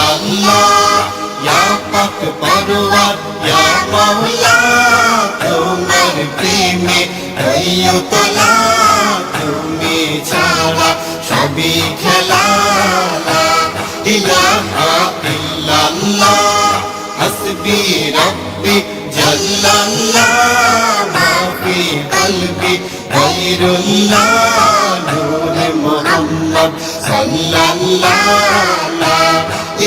Ya Allah Ya Pak Paduat Ya Maula তোমার প্রেমে হইও তোলা তুমি ছাড়া সবই খেলা ইলাহা ইল্লাল্লাহ হাসবি রব্বি জাল্লাল্লাহ মাফি কলবি গায়রুল্লাহ নূর মুহাম্মদ সাল্লাল্লাহ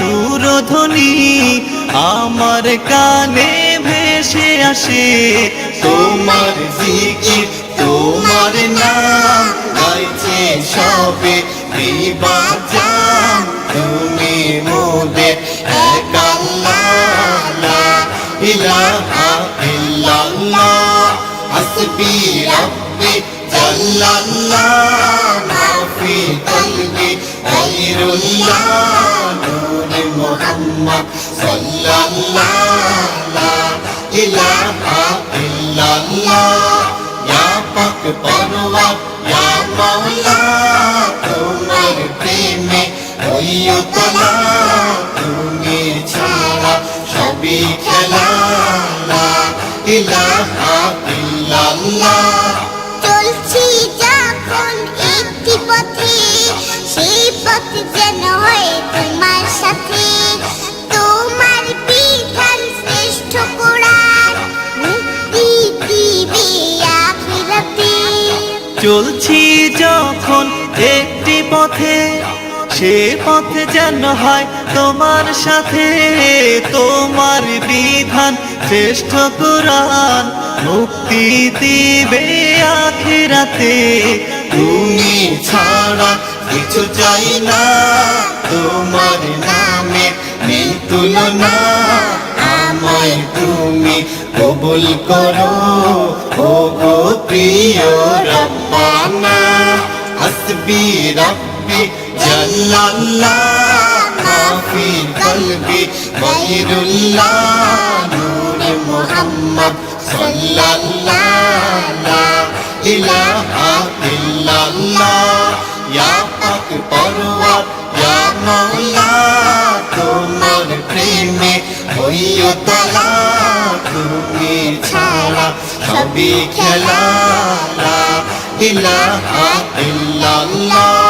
সুরধ্বনি আমার কানে ভেসে আসে। তোমার জিকির, তোমার নাম গাইছে সবে। বিবাজান তুমি মোদের এক আল্লাহ ইলাহা ইল্লাল্লাহ। হাসবি রব্বি জাল্লাল্লাহ। মা ফি কলবি গায়রুল্লাহ মুহাম্মদ সাল্লাল্লাহ লা ইলাহা ইল্লাল্লাহ ইয়া পাক পরওয়ার ইয়া মাওলা তোমার প্রেমে হইও তলা তুমি ছাড়া সবই খেলা লা ইলাহা ইল্লাল্লাহ চলছি যখন একটি পথ চলছি যখন একটি পথে, সে পথে যেন হয় তোমার সাথে। তোমার বিধান, শ্রেষ্ঠ কোরআন, মুক্তি দিবে আখিরাতে। তুমি ছাড়া কিছু চাই না, তোমার নামে নেই তুলনা আমায় তুমি কবুল করো। ও গো প্রিয় রব্বানা, হাসবি রব্বি, জাল্লাল্লাহ, মাফি কলবি গায়রুল্লাহ নূর মুহাম্মদ সাল্লাল্লাহ। সবই খেলা ইলাহা ইল্লাল্লাহ